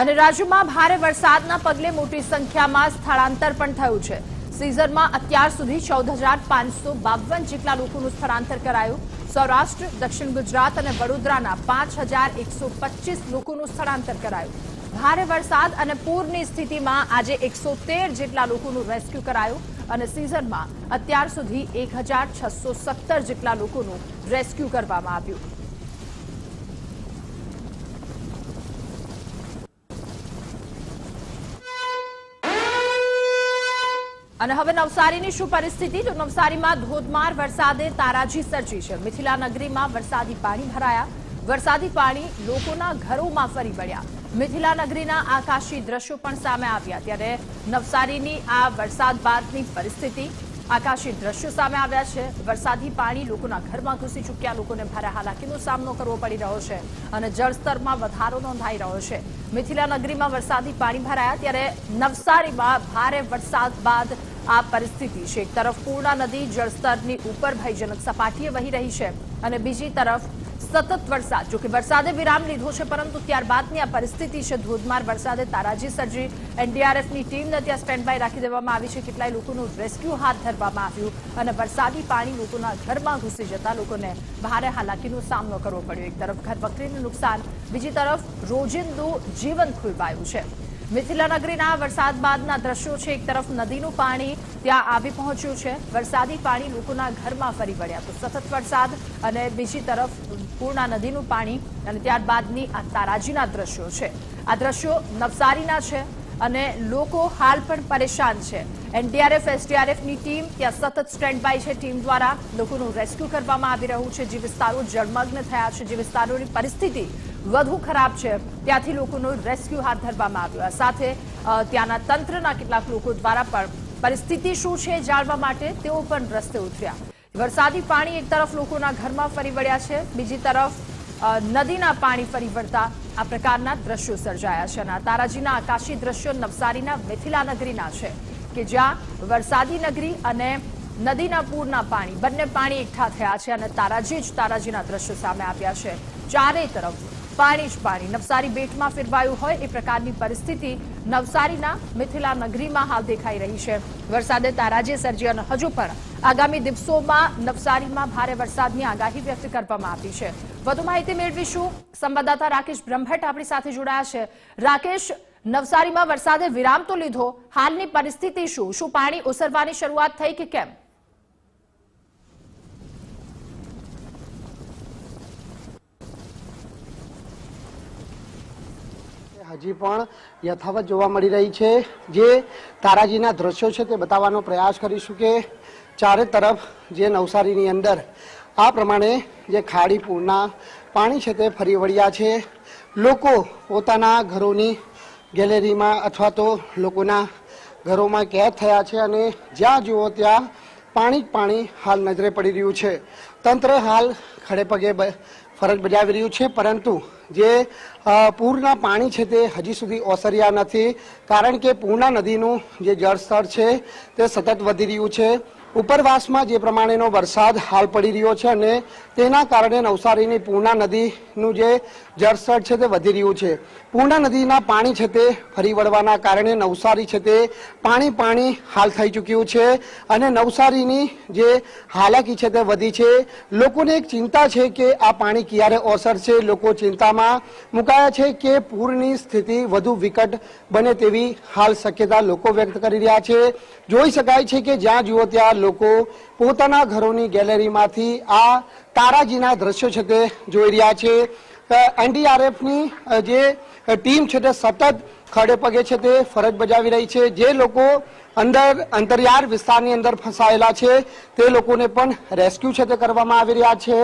અને રાજ્યમાં ભારે વરસાદના પગલે મોટી સંખ્યામાં સ્થળાંતર પણ થયું છે. સિઝનમાં અત્યાર સુધી ચૌદ હજાર પાંચસો બાવન જેટલા લોકોનું સ્થળાંતર કરાયું. સૌરાષ્ટ્ર, દક્ષિણ ગુજરાત અને વડોદરાના પાંચ હજાર એકસો પચીસ લોકોનું સ્થળાંતર કરાયું. ભારે વરસાદ અને પૂરની સ્થિતિમાં આજે એકસો તેર જેટલા લોકોનું રેસ્ક્યુ કરાયું અને સિઝનમાં અત્યાર સુધી એક હજાર છસો સત્તર જેટલા લોકોનું રેસ્ક્યુ કરવામાં આવ્યું. અને હવે નવસારીની શું પરિસ્થિતિ? તો નવસારીમાં ધોધમાર વરસાદે તારાજી સર્જી છે. મિથિલા નગરીમાં વરસાદી પાણી ભરાયા. વરસાદી પાણી લોકોના ઘરોમાં ફરી વળ્યા. મિથિલા નગરીના આકાશી દ્રશ્યો પણ સામે આવ્યા. ત્યારે નવસારીની આ વરસાદ બાદની પરિસ્થિતિ આકાશી દ્રશ્યો સામે આવ્યા છે. વરસાદી પાણી લોકોના ઘરમાં ઘૂસી ચૂક્યા. લોકોને ભારે હાલાકીનો સામનો કરવો પડી રહ્યો છે અને જળસ્તરમાં વધારો નોંધાઈ રહ્યો છે. મિથિલા નગરીમાં વરસાદી પાણી ભરાયા ત્યારે નવસારીમાં ભારે વરસાદ બાદ આ પરિસ્થિતિ છે. એક તરફ પૂર્ણા નદી જળસ્તરની ઉપર ભયજનક સપાટીએ વહી રહી છે અને બીજી તરફ સતત વરસાદ. જોકે વરસાદે વિરામ લીધો છે, પરંતુ ત્યારબાદની આ પરિસ્થિતિ છે ધોધમાર. વરસાદે તારાજી સર્જી એનડીઆરએફની ટીમને ત્યાં સ્ટેન્ડ બાય રાખી દેવામાં આવી છે. કેટલાય લોકોનું રેસ્ક્યુ હાથ ધરવામાં આવ્યું અને વરસાદી પાણી લોકોના ઘરમાં ઘૂસી જતા લોકોને ભારે હાલાકીનો સામનો કરવો પડ્યો. એક તરફ ઘર નુકસાન, બીજી તરફ રોજિંદુ જીવન ખોરવાયું છે. મિથિલા નગરીના વરસાદ બાદના દ્રશ્યો છે. એક તરફ નદીનું પાણી ત્યાં આવી પહોંચ્યું છે. વરસાદી પાણી લોકોના ઘરમાં ફરી વળ્યા તો સતત વરસાદ અને બીજી તરફ પૂર્ણા નદીનું પાણી અને ત્યારબાદની આ તારાજીના દ્રશ્યો છે. આ દ્રશ્યો નવસારીના છે. અને લોકો હાલ પણ પરેશાન છે. એનડીઆરએફ એસડીઆરએફની ટીમ ત્યાં સતત સ્ટેન્ડ બાય છે ટીમ દ્વારા. લોકોનું રેસ્ક્યુ કરવામાં આવી રહ્યું છે. જે વિસ્તારો જળમગ્ન થયા છે, જે વિસ્તારોની પરિસ્થિતિ વધુ ખરાબ છે, ત્યાંથી લોકોનું રેસ્ક્યુ હાથ ધરવામાં આવ્યું સાથે ત્યાંના તંત્રના કેટલાક લોકો દ્વારા પણ પરિસ્થિતિ શું છે જાણવા માટે તેઓ પણ રસ્તે ઉતર્યા. વરસાદી પાણી એક તરફ લોકોના ઘરમાં ફરી વળ્યા છે, બીજી તરફ નદીના પાણી ફરી વળતા આ પ્રકારના દ્રશ્યો સર્જાયા છે અને આ તારાજીના આકાશી દ્રશ્યો નવસારીના મિથિલા નગરીના છે કે જ્યાં વરસાદી નગરી અને નદીના પૂરના પાણી, બંને પાણી એકઠા થયા છે અને તારાજી જ તારાજીના દ્રશ્યો સામે આવ્યા છે. ચારે તરફ પાણી જ પાણી. નવસારી બેટમાં ફેરવાયું હોય એ પ્રકારની પરિસ્થિતિ નવસારીના મિથિલા નગરીમાં હાલ દેખાઈ રહી છે. વરસાદે તારાજે સર્જી અને હજુ પણ આગામી દિવસોમાં નવસારીમાં ભારે વરસાદની આગાહી વ્યક્ત કરવામાં આવી છે. વધુ માહિતી મેળવીશું. સંવાદદાતા રાકેશ બ્રહ્મભટ્ટ આપણી સાથે જોડાયા છે. રાકેશ, નવસારીમાં વરસાદે વિરામ તો લીધો. હાલની પરિસ્થિતિ શું? શું પાણી ઓસરવાની શરૂઆત થઈ કે કેમ? હજી પણ યથાવત જોવા મળી રહી છે. જે તારાજીના દ્રશ્યો છે તે બતાવવાનો પ્રયાસ કરીશું કે ચારે તરફ જે નવસારીની અંદર આ પ્રમાણે જે ખાડી પૂરના પાણી છે તે ફરી વળ્યા છે. લોકો પોતાના ઘરોની ગેલેરીમાં અથવા તો લોકોના ઘરોમાં કેદ થયા છે અને જ્યાં જુઓ ત્યાં પાણી જ પાણી હાલ નજરે પડી રહ્યું છે. તંત્ર હાલ ખડેપગે ફરજ બજાવી રહ્યું છે, પરંતુ જે પૂરના પાણી છે તે હજી સુધી ઓસર્યા નથી, કારણ કે પૂર્ણા નદીનું જે જળસ્તર છે તે સતત વધી રહ્યું છે. ઉપરવાસમાં જે પ્રમાણેનો વરસાદ હાલ પડી રહ્યો છે અને તેના કારણે નવસારીની પૂર્ણા નદીનું જે જળસ્તર છે તે વધી રહ્યું છે. પૂર્ણા નદીના પાણી છે તે ફરી વળવાના કારણે નવસારી છે તે પાણી પાણી હાલ થઈ ચૂક્યું છે અને નવસારીની જે હાલાકી છે તે વધી છે. લોકોને એક ચિંતા છે કે આ પાણી ક્યારે ઓસરશે? લોકો ચિંતામાં મુકાયા છે કે પૂરની સ્થિતિ વધુ વિકટ બને તેવી હાલ શક્યતા લોકો વ્યક્ત કરી રહ્યા છે. જોઈ શકાય છે કે જ્યાં જુઓ ત્યાં લોકો પોતાના ઘરોની ગેલેરીમાંથી આ તારાજીના દ્રશ્યો છે તે જોઈ રહ્યા છે. એનડીઆરએફની જે ટીમ છે તે સતત ખડે પગે છે તે ફરજ બજાવી રહી છે. જે લોકો અંદર, અંતરિયાળ વિસ્તારની અંદર ફસાયેલા છે, તે લોકોને પણ રેસ્ક્યુ છે તે કરવામાં આવી રહ્યા છે.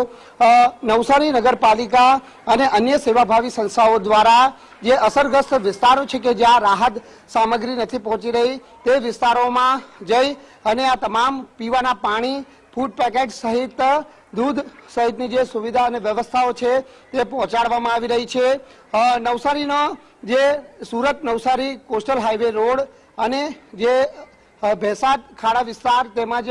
નવસારી નગરપાલિકા અને અન્ય સેવાભાવી સંસ્થાઓ દ્વારા જે અસરગ્રસ્ત વિસ્તારો છે કે જ્યાં રાહત સામગ્રી નથી પહોંચી રહી, તે વિસ્તારોમાં જઈ અને આ તમામ પીવાના પાણી, ફૂડ પેકેટ સહિત દૂધ સહિતની જે સુવિધા અને વ્યવસ્થાઓ છે તે પહોંચાડવામાં આવી રહી છે. નવસારીનો જે Surat Navsari coastal highway road અને જે ભેસાદ ખાડા વિસ્તાર તેમજ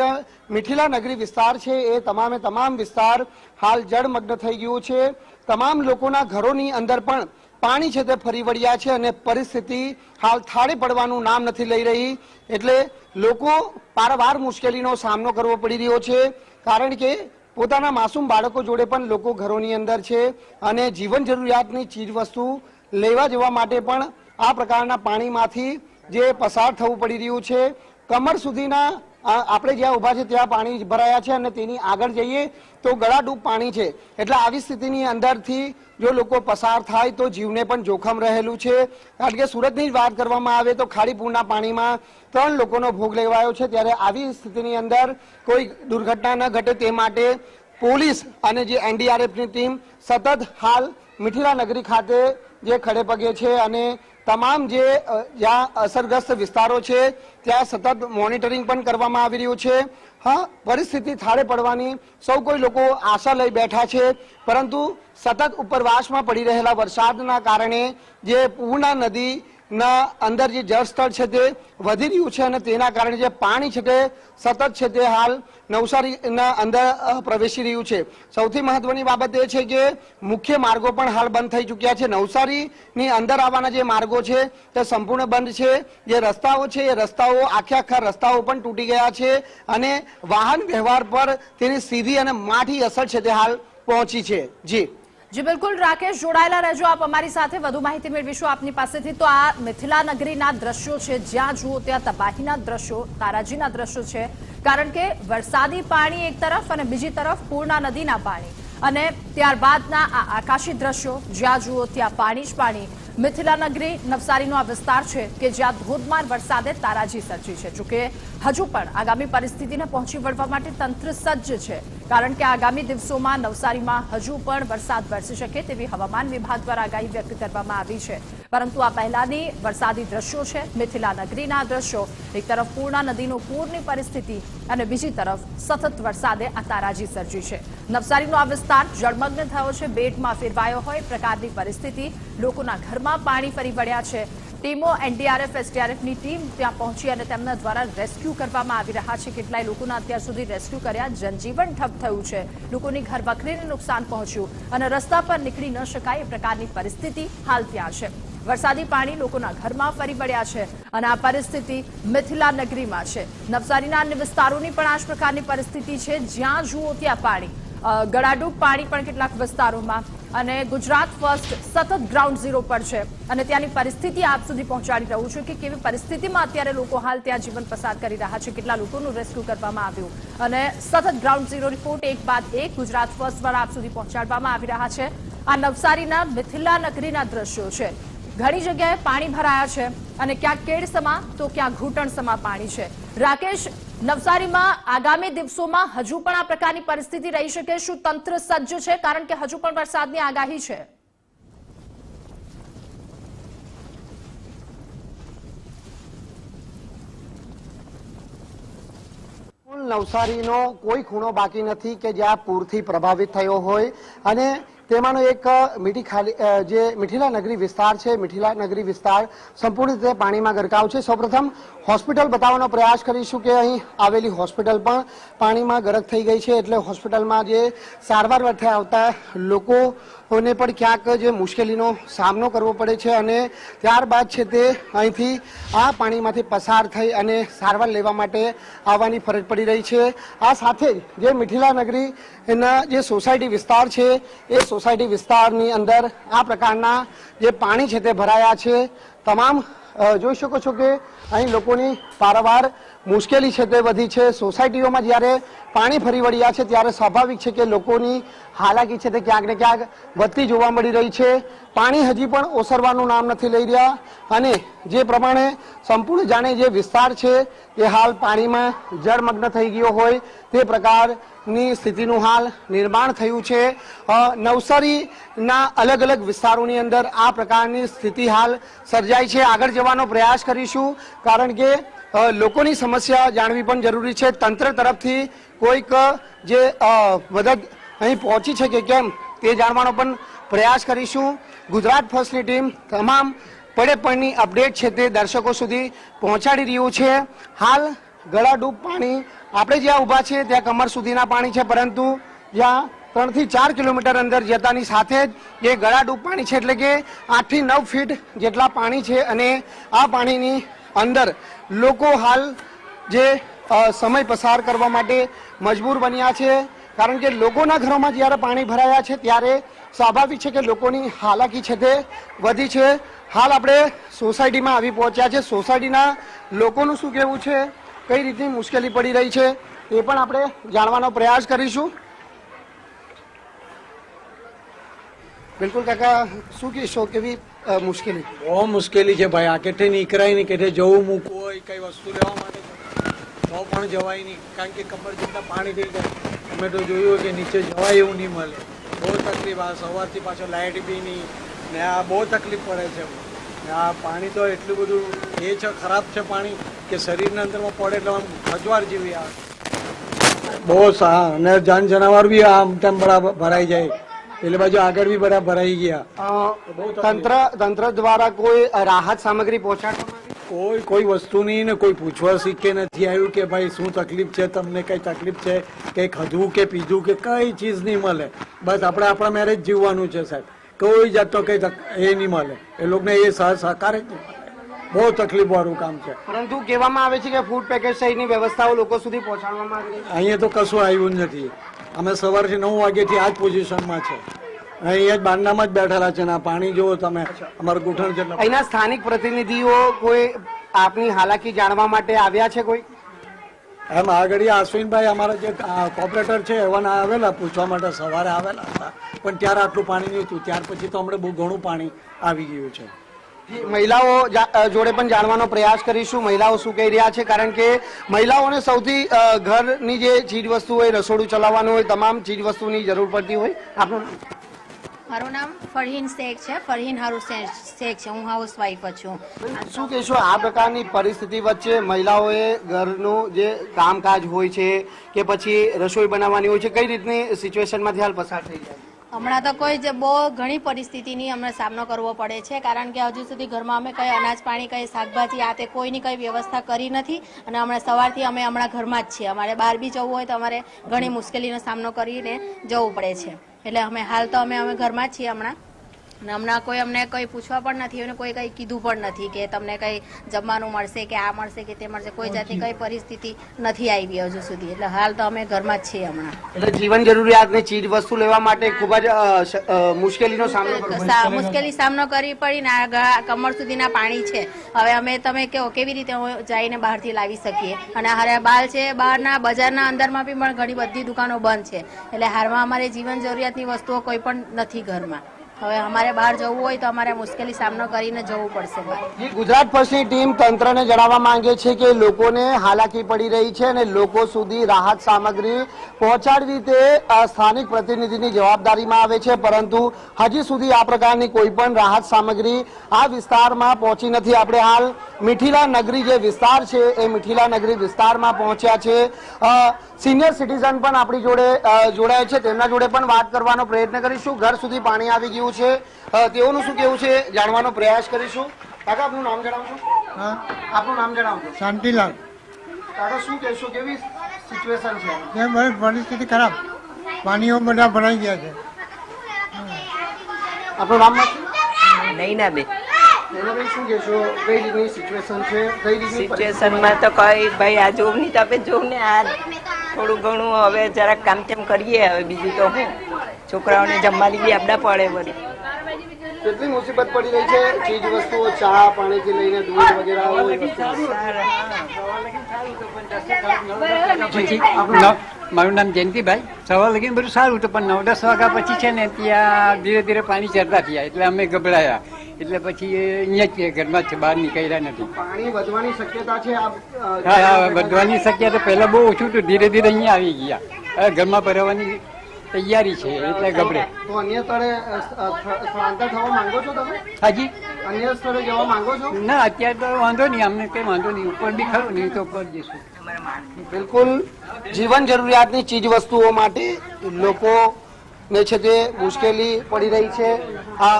મિઠીલા નગરી વિસ્તાર છે એ તમામે તમામ વિસ્તાર હાલ જળમગ્ન થઈ ગયું છે. તમામ લોકોના ઘરોની અંદર પણ પાણી છે તે ફરી વળ્યા છે અને પરિસ્થિતિ હાલ થાળે પડવાનું નામ નથી લઈ રહી. એટલે લોકો પારવાર મુશ્કેલીનો સામનો કરવો પડી રહ્યો છે. કારણ કે પોતાના માસૂમ બાળકો જોડે પણ લોકો ઘરોની અંદર છે અને જીવન જરૂરિયાતની ચીજ વસ્તુ લેવા જવા માટે પણ આ પ્રકારના પાણીમાંથી જે પસાર થવું પડી રહ્યું છે, કમર સુધીના આપણે જ્યાં ઊભા છે ત્યાં પાણી ભરાયા છે અને તેની આગળ જઈએ તો ગળાડૂબ પાણી છે. એટલે આવી સ્થિતિની અંદરથી જો લોકો પસાર થાય તો જીવને પણ જોખમ રહેલું છે. કારણ કે સુરતની જ વાત કરવામાં આવે તો ખાડીપુરના પાણીમાં ત્રણ લોકોનો ભોગ લેવાયો છે. ત્યારે આવી સ્થિતિની અંદર કોઈ દુર્ઘટના ન ઘટે તે માટે પોલીસ અને જે એનડીઆરએફની ટીમ સતત હાલ મિથિલા નગરી ખાતે જે ખડે પગે છે અને તમામ જે જ્યાં અસરગ્રસ્ત વિસ્તારો છે, ત્યાં સતત મોનિટરિંગ પણ કરવામાં આવી રહ્યું છે. હા, પરિસ્થિતિ થાળે પડવાની, સૌ કોઈ લોકો આશા લઈ બેઠા છે, પરંતુ સતત ઉપરવાસમાં પડી રહેલા વરસાદના કારણે જે પૂર્ણા નદી ના, અંદર જે જળસ્તર છે તે વધી રહ્યું છે અને તેના કારણે જે પાણી છે તે સતત છે તે હાલ નવસારીના અંદર પ્રવેશી રહ્યું છે. સૌથી મહત્વની બાબત એ છે કે મુખ્ય માર્ગો પણ હાલ બંધ થઈ ચૂક્યા છે. નવસારીની અંદર આવવાના જે માર્ગો છે તે સંપૂર્ણ બંધ છે. જે રસ્તાઓ છે, એ રસ્તાઓ આખે આખા રસ્તાઓ પણ તૂટી ગયા છે અને વાહન વ્યવહાર પર તેની સીધી અને માઠી અસર છે તે હાલ પહોંચી છે. જી. જી બિલકુલ, રાકેશ જોડાયેલા રહેજો આપ અમારી સાથે. વધુ માહિતી મેળવીશું આપની પાસેથી. તો આ મિથિલા નગરીના દ્રશ્યો છે. જ્યાં જુઓ ત્યાં તબાહીના દ્રશ્યો, તારાજીના દ્રશ્યો છે. કારણ કે વરસાદી પાણી એક તરફ અને બીજી તરફ પૂર્ણા નદીના પાણી. અને ત્યારબાદના આ આકાશી દ્રશ્યો, જ્યાં જુઓ ત્યાં પાણી જ પાણી. મિથિલા નગરી નવસારીનો આ વિસ્તાર છે કે જ્યાં ધોધમાર વરસાદે તારાજી સર્જી છે. જોકે હજુ પણ આગામી પરિસ્થિતિને પહોંચી વળવા માટે તંત્ર સજ્જ છે, કારણ કે આગામી દિવસોમાં નવસારીમાં હજુ પણ વરસાદ વરસી શકે તેવી હવામાન વિભાગ દ્વારા આગાહી વ્યક્ત કરવામાં આવી છે. પરંતુ આ પહેલાની વરસાદી દ્રશ્યો છે. મિથિલા નગરીના દ્રશ્યો. એક તરફ પૂર્ણા નદીનો પૂરની પરિસ્થિતિ અને બીજી તરફ સતત વરસાદે આ તારાજી સર્જી છે. નવસારીનો આ વિસ્તાર જળમગ્ન થયો છે. બેટમાં ફેરવાયો હોય પ્રકારની પરિસ્થિતિ. લોકોના ઘરમાં પાણી ફરી વળ્યા છે. ટીમો એનડીઆરએફ, એસડીઆરએફની ટીમ ત્યાં પહોંચી અને તેમના દ્વારા રેસ્ક્યુ કરવામાં આવી રહ્યા છે. કેટલાય લોકોના અત્યાર સુધી રેસ્ક્યુ કર્યા. જનજીવન ઠપ થયું છે. લોકોની ઘર વખરીને નુકસાન પહોંચ્યું અને રસ્તા પર નીકળી ન શકાય એ પ્રકારની પરિસ્થિતિ હાલ ત્યાં છે. વરસાદી પાણી લોકોના ઘરમાં ફરી વળ્યા છે અને આ પરિસ્થિતિ મિથિલા નગરીમાં છે. નવસારીના અન્ય વિસ્તારોની પણ આ પ્રકારની પરિસ્થિતિ છે. જ્યાં જુઓ ત્યાં પાણી. ગળાડૂબ પાણી પણ કેટલાક વિસ્તારોમાં અને ગુજરાત ફર્સ્ટ સતત ગ્રાઉન્ડ ઝીરો પર છે. અને ત્યાંની પરિસ્થિતિ આપ સુધી પહોંચાડી રહ્યું છું કે કેવી પરિસ્થિતિમાં અત્યારે લોકો હાલ ત્યાં જીવન પસાર કરી રહ્યા છે. કેટલા લોકોનું રેસ્ક્યુ કરવામાં આવ્યું. અને સતત ગ્રાઉન્ડ ઝીરો રિપોર્ટ એક બાદ એક ગુજરાત ફર્સ્ટ દ્વારા આપ સુધી પહોંચાડવામાં આવી રહ્યા છે. આ નવસારીના મિથિલા નગરીના દ્રશ્યો છે. ઘણી જગ્યાએ પાણી ભરાયા છે અને ક્યાંક કેડસમા તો ક્યાંક ઘૂંટણસમા પાણી છે. રાકેશ, નવસારીમાં આગામી દિવસોમાં હજુ પણ આ પ્રકારની પરિસ્થિતિ રહી શકે શું તંત્ર સજ્જ છે? કારણ કે હજુ પણ વરસાદની આગાહી છે. નવસારીનો કોઈ ખૂણો બાકી નથી કે જ્યાં પૂરથી પ્રભાવિત થયો હોય. અને તેમાંનો એક મીઠી ખાલી જે મીઠીલા નગરી વિસ્તાર છે, મીઠીલા નગરી વિસ્તાર, સંપૂર્ણ રીતે પાણીમાં ગરકાવ છે. સૌપ્રથમ, હોસ્પિટલ બતાવવાનો પ્રયાસ કરીશું કે અહીં આવેલી હોસ્પિટલ પણ પાણીમાં ગરક થઈ ગઈ છે. એટલે હોસ્પિટલમાં જે સારવાર અર્થે આવતા લોકોને પણ ક્યાંક જે મુશ્કેલીનો સામનો કરવો પડે છે અને ત્યારબાદ છે તે અહીંથી આ પાણીમાંથી પસાર થઈ અને સારવાર લેવા માટે આવવાની ફરજ પડી રહી છે. આ સાથે જે મીઠીલા નગરી એના જે સોસાયટી વિસ્તાર છે, એ સોસાયટી વિસ્તારની અંદર આ પ્રકારના જે પાણી છે તે ભરાયા છે. તમામ જોઈ શકો છો કે અહીં લોકોની પારાવાર મુશ્કેલી છે તે વધી છે. સોસાયટીઓમાં જ્યારે પાણી ફરી વળ્યા છે, ત્યારે સ્વાભાવિક છે કે લોકોની હાલાકી છે તે ક્યાંક ને ક્યાંક વધતી જોવા મળી રહી છે. પાણી હજી પણ ઓસરવાનું નામ નથી લઈ રહ્યા અને જે પ્રમાણે સંપૂર્ણ જાણે જે વિસ્તાર છે એ હાલ પાણીમાં જળમગ્ન થઈ ગયો હોય તે પ્રકારની સ્થિતિનું હાલ નિર્માણ થયું છે. નવસારીના અલગ અલગ વિસ્તારોની અંદર આ પ્રકારની સ્થિતિ હાલ સર્જાઈ છે. આગળ જવાનો પ્રયાસ કરીશું, કારણ કે લોકોની સમસ્યા જાણવી પણ જરૂરી છે. તંત્ર તરફથી કોઈક, જે મદદ અહીં પહોંચી છે કે કેમ તે જાણવાનો પણ પ્રયાસ કરીશું. ગુજરાત ફર્સ્ટની ટીમ તમામ પડે પડની અપડેટ છે તે દર્શકો સુધી પહોંચાડી રહ્યું છે. હાલ ગળાડૂબ પાણી આપણે જ્યાં ઊભા છીએ ત્યાં કમર સુધીના પાણી છે, પરંતુ જ્યાં ત્રણથી ચાર કિલોમીટર અંદર જતાની સાથે જ એ ગળાડૂબ પાણી છે, એટલે કે આઠથી નવ ફીટ જેટલા પાણી છે અને આ પાણીની અંદર લોકો હાલ જે સમય પસાર કરવા માટે મજબૂર બન્યા છે. કારણ કે લોકોના ઘરોમાં જ્યારે પાણી ભરાયા છે ત્યારે સ્વાભાવિક છે કે લોકોની હાલાકી છે તે વધી છે. હાલ આપણે સોસાયટીમાં આવી પહોંચ્યા છે. સોસાયટીના લોકોનું શું કહેવું છે? કઈ રીતની મુશ્કેલી પડી રહી છે? એ પણ આપણે જાણવાનો પ્રયાસ કરીશું. બિલકુલ કાકા, શું કહેશો? કેવી મુશ્કેલી? બહુ મુશ્કેલી છે ભાઈ. આ કેઠે નીકળાય નહીં, કેઠે જવું મૂકવું હોય, કઈ વસ્તુ લેવા માટે તો પણ જવાય નહીં. કારણ કે કમર જેટલા પાણી થઈ જાય, અમે તો જોયું કે નીચે જવાય એવું નહીં મળે. બહુ તકલીફ, આ સવારથી પાછો લાઇટ બી નહીં, ને આ બહુ તકલીફ પડે છે. ને આ પાણી તો એટલું બધું, એ છે, ખરાબ છે પાણી, કે શરીરના અંદરમાં પડે એટલે આમ ખજવાર જેવી આવે બહુ સા, અને જાન જનાવર બી આમ તેમ બરાબર ભરાઈ જાય. એટલે બાજુ આગળ બી બધા ભરાઈ ગયા. તંત્ર તંત્ર દ્વારા કોઈ રાહત સામગ્રી પહોંચાડવામાં કોઈ કોઈ વસ્તુ નહીં ને કોઈ પૂછવા શીખે નથી આવ્યું કે ભાઈ શું તકલીફ છે તમને કઈ તકલીફ છે કઈ ખાધું કે પીધું કે કઈ ચીજ નહીં મળે. બસ આપણે આપણા મેરેજ જીવવાનું છે સાહેબ. કોઈ જાતનો કઈ એ નહીં મળે. એ લોકોને એ સહ સહકાર જ નહીં બહુ તકલીફ વાળું કામ છે. પરંતુ કહેવામાં આવે છે કે ફૂડ પેકેજ સહિતની વ્યવસ્થાઓ લોકો સુધી પહોંચાડવામાં આવી અહીંયા તો કશું આવ્યું જ નથી. અમે સવારથી નવ વાગ્યાથી આ જ પોઝિશનમાં છે. અહીંયા જ બારનામાં જ બેઠેલા છે ને પાણી જુઓ તમે અમારું ગુઠણ જેટલા અહીંના સ્થાનિક પ્રતિનિધિઓ કોઈ આપની હાલાકી જાણવા માટે આવ્યા છે કોઈ? એમ આગળ અશ્વિનભાઈ અમારા જે કોપરેટર છે એવાના આવેલા પૂછવા માટે સવારે આવેલા હતા. પણ ત્યારે આટલું પાણી નહોતું. હતું ત્યાર પછી તો હમણાં બહુ ઘણું પાણી આવી ગયું છે. મહિલાઓ જોડે પણ જાણવાનો પ્રયાસ કરીશું. મહિલાઓ શું કહી રહ્યા છે? કારણ કે મહિલાઓને સૌથી ઘરની જે ચીજ વસ્તુ હોય રસોડું ચલાવવાનું હોય તમામ ચીજ વસ્તુની જરૂર પડતી હોય. આપણું મારું નામ ફરહીન શેખ છે. ફરહીન હારું શેખ છે. હું હાઉસ વાઈફ જ છું. શું કહેશો? આ પ્રકારની પરિસ્થિતિ વચ્ચે મહિલાઓએ ઘરનું જે કામકાજ હોય છે કે પછી રસોઈ બનાવવાની હોય છે કઈ રીતની સિચ્યુએશનમાંથી હાલ પસાર થઈ જાય? હમણાં તો કોઈ જ બહુ ઘણી પરિસ્થિતિની અમને સામનો કરવો પડે છે, કારણ કે હજુ સુધી ઘરમાં અમે કંઈ અનાજ પાણી, કંઈ શાકભાજી આ તે કોઈની કંઈ વ્યવસ્થા કરી નથી અને હમણાં સવારથી અમે હમણાં ઘરમાં જ છીએ. અમારે બહાર બી જવું હોય તો અમારે ઘણી મુશ્કેલીનો સામનો કરીને જવું પડે છે. એટલે અમે હાલ તો અમે અમે ઘરમાં જ છીએ હમણાં. અને હમણાં કોઈ અમને કંઈ પૂછવા પણ નથી અને કોઈ કંઈ કીધું પણ નથી કે તમને કંઈ જમવાનું મળશે કે આ મળશે કે તે મળશે કોઈ જાતની કંઈ પરિસ્થિતિ નથી આવી હજુ સુધી. એટલે હાલ તો અમે ઘરમાં જ છીએ હમણાં. એટલે જીવન જરૂરિયાતની ચીજ વસ્તુ લેવા માટે ખૂબ જ મુશ્કેલીનો સામનો મુશ્કેલી સામનો કરવી પડી ને કમર સુધીના પાણી છે. હવે અમે તમે કહો કેવી રીતે જઈને બહારથી લાવી શકીએ? અને હારે બાલ છે બહારના બજારના અંદરમાં બી પણ ઘણી બધી દુકાનો બંધ છે. એટલે હાલમાં અમારે જીવન જરૂરિયાતની વસ્તુઓ કોઈ પણ નથી ઘરમાં. હવે અમારે બહાર જવું હોય તો અમારે મુશ્કેલી સામનો કરીને જવું પડશે ગુજરાત ફર્સ્ટની ટીમ તંત્રને જણાવવા માંગે છે કે લોકોને હાલાકી પડી રહી છે અને લોકો સુધી રાહત સામગ્રી પહોંચાડવી તે સ્થાનિક પ્રતિનિધિની જવાબદારીમાં આવે છે. પરંતુ હજી સુધી આ પ્રકારની કોઈ પણ રાહત સામગ્રી આ વિસ્તારમાં પહોંચી નથી. આપણે હાલ મીઠીલા નગરી જે વિસ્તાર છે, એ મીઠીલા નગરી વિસ્તારમાં પહોંચ્યા છે. સિનિયર સિટીઝન પણ આપણી જોડે જોડાયા છે. તેમના જોડે પણ વાત કરવાનો પ્રયત્ન કરીશું. ઘર સુધી પાણી આવી ગયું છે. તેઓનું શું કેવું છે જાણવાનો પ્રયાસ કરીશું. કાકા આપનું નામ જણાવશો? હા. આપનું નામ જણાવશો શાંતિલાલ. કાકા શું કહેશો? કેવી સિચ્યુએશન છે? એ ભાઈ પરિસ્થિતિ ખરાબ. પાણીઓ બધા ભરાઈ ગયા છે. આપનું નામ નહીં ના બે સિચ્યુએશન છે? કઈ રીતની સિચ્યુએશનમાં તો કઈ ભાઈ આ જોવું નહીં તમે જોવું ને આ થોડું ઘણું હવે જરાક કામ કેમ કરીએ હવે બીજું તો હું? છોકરાઓને જમવાની બી આપડા પડે બધી કેટલી મુસીબત પડી રહી છે? ચીજ વસ્તુઓ ચા પાણીથી લઈને દૂધ વગેરે મારું નામ જયંતિભાઈ. સવાર લગીને બધું સારું હતું પણ નવ દસ વાગ્યા પછી છે ને ત્યાં ધીરે ધીરે પાણી ચડતા થયા એટલે અમે ગભરાયા. એટલે પછી અહીંયા જ બહાર નીકળ્યા નથી. પાણી વધવાની શક્યતા છે? હા હા વધવાની શક્યતા પહેલા બહુ ઓછું હતું. ધીરે ધીરે અહીંયા આવી ગયા. હવે ઘરમાં ભરાવાની તૈયારી છે એટલે ગભરે તો અન્ય સ્થળ- સ્થળાંતર થવા માંગો છો તમે? હાજી? અન્ય સ્થળે જવા માંગો છો? ના અત્યારે તો વાંધો નહીં. અમને કઈ વાંધો નહીં. ઉપર બી ખરું નહીં તો ઉપર જઈશું. બિલકુલ. જીવન જરૂરિયાતની ચીજ વસ્તુઓ માટે લોકો ને છે તે મુશ્કેલી પડી રહી છે.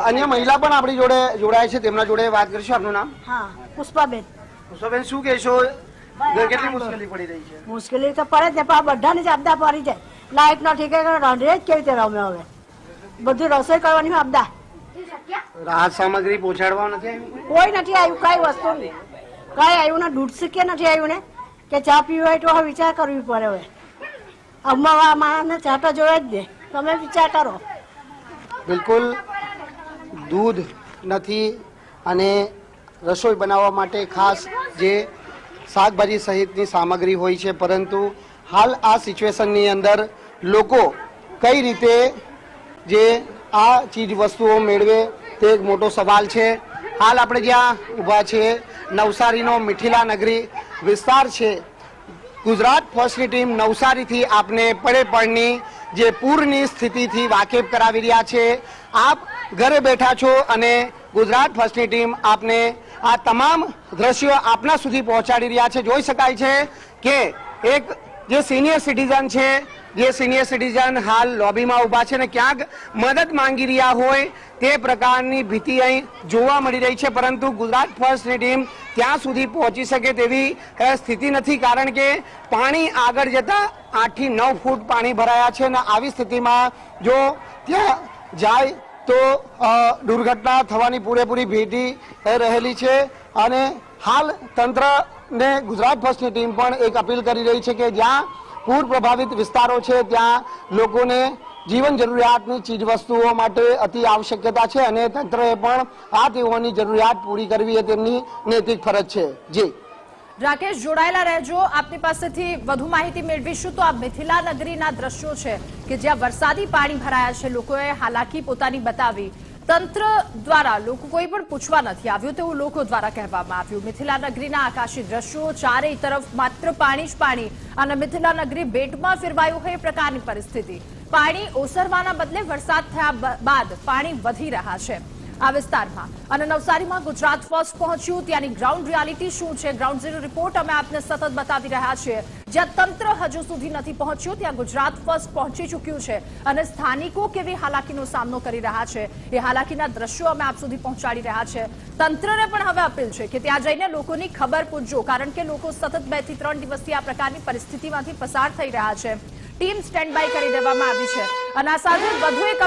અન્ય મહિલા પણ આપણી જોડે જોડાય છે તેમના જોડે વાત કરીશું. આપનું નામ? હા પુષ્પાબેન. પુષ્પાબેન શું કહેશો? કેટલી મુશ્કેલી પડી રહી છે? મુશ્કેલી તો પડે જ ને પણ બધાને જ આપદા પડી જાય. લાઈટ નો કે રાંધે જ કેવી રીતે રમે હવે? બધું રસોઈ કરવાની આપદા રાહત સામગ્રી પહોંચાડવા નથી કોઈ નથી આવ્યું કઈ વસ્તુ નહીં. કઈ આવ્યું ને દૂધ શીખે નથી આવ્યું ને કે ચા પીવી હોય તો વિચાર કરવી પડે હવે. અમારા માણસને ચા તો જોવે જ દે તમે વિચાર કરો. બિલકુલ. દૂધ નથી અને રસોઈ બનાવવા માટે ખાસ જે શાકભાજી સહિતની સામગ્રી હોય છે, પરંતુ હાલ આ સિચ્યુએશનની અંદર લોકો કઈ રીતે જે આ ચીજ વસ્તુઓ મેળવે તે એક મોટો સવાલ છે. હાલ આપણે જ્યાં ઊભા છીએ, નવસારીનો મિઠિલા નગરી વિસ્તાર છે. ગુજરાત ફર્સ્ટની ટીમ નવસારીથી આપને પડે પડની જે પૂરની સ્થિતિથી વાકેફ કરાવી રહ્યા છે. આપ ઘરે બેઠા છો અને ગુજરાત ફર્સ્ટની ટીમ આપને આ તમામ દ્રશ્યો આપના સુધી પહોંચાડી રહ્યા છે. જોઈ શકાય છે કે એક જે સિનિયર સિટીઝન છે, જે સિનિયર સિટીઝન હાલ લોબીમાં ઊભા છે ને ક્યાંક મદદ માંગી રહ્યા હોય તે પ્રકારની ભીતિ અહીં જોવા મળી રહી છે. પરંતુ ગુજરાત ફર્સ્ટની ટીમ ત્યાં સુધી પહોંચી શકે તેવી સ્થિતિ નથી. કારણ કે પાણી આગળ જતા આઠથી નવ ફૂટ પાણી ભરાયા છે અને આવી સ્થિતિમાં જો ત્યાં જાય તો દુર્ઘટના થવાની પૂરેપૂરી ભીતિ રહેલી છે. અને હાલ તંત્રને ગુજરાત ફર્સ્ટની ટીમ પણ એક અપીલ કરી રહી છે કે જ્યાં પૂર પ્રભાવિત વિસ્તારો છે, ત્યાં લોકોને જીવન જરૂરિયાતની ચીજ વસ્તુઓ માટે અતિ આવશ્યકતા છે અને તંત્રએ પણ આ તેઓની જરૂરિયાત પૂરી કરવી એ તેમની નૈતિક ફરજ છે. જી. રાકેશ, જોડાયેલા રહેજો. આપની પાસેથી વધુ માહિતી મેળવીશું તો આ મિથિલા નગરીના દ્રશ્યો છે કે જ્યાં વરસાદી પાણી ભરાયા છે. લોકોએ હાલાકી પોતાની બતાવી. તંત્ર દ્વારા લોકો કોઈ પણ પૂછવા નથી આવ્યું તેવું લોકો દ્વારા કહેવામાં આવ્યું. મિથિલા નગરીના આકાશી દ્રશ્યો ચારેય તરફ માત્ર પાણી જ પાણી અને મિથિલા નગરી બેટમાં ફેરવાયું હોય એ પ્રકારની પરિસ્થિતિ. પાણી ઓસરવાના બદલે વરસાદ થયા બાદ પાણી વધી રહ્યા છે. આ વિસ્તારમાં. અને નવસારીમાં ગુજરાત ફર્સ્ટ પહોંચ્યું. ત્યાંની ગ્રાઉન્ડ રિયાલિટી શું છે? ગ્રાઉન્ડ ઝીરો રિપોર્ટ અમે આપને સતત બતાવી રહ્યા છીએ. જ્યાં તંત્ર હજુ સુધી નથી પહોંચ્યું, ત્યાં ગુજરાત ફર્સ્ટ પહોંચી ચૂક્યું છે. અને સ્થાનિકો કેવી હાલાકીનો સામનો કરી રહ્યા છે? એ હાલાકીના દ્રશ્યો અમે આપ સુધી પહોંચાડી રહ્યા છે. તંત્રને પણ હવે અપીલ છે કે ત્યાં જઈને લોકોની ખબર પૂછજો, કારણ કે લોકો સતત બેથી ત્રણ દિવસથી આ પ્રકારની પરિસ્થિતિમાંથી પસાર થઈ રહ્યા છે. ટીમ સ્ટેન્ડ બાય કરી દેવામાં આવી છે. અને આ સાથે વધુ એક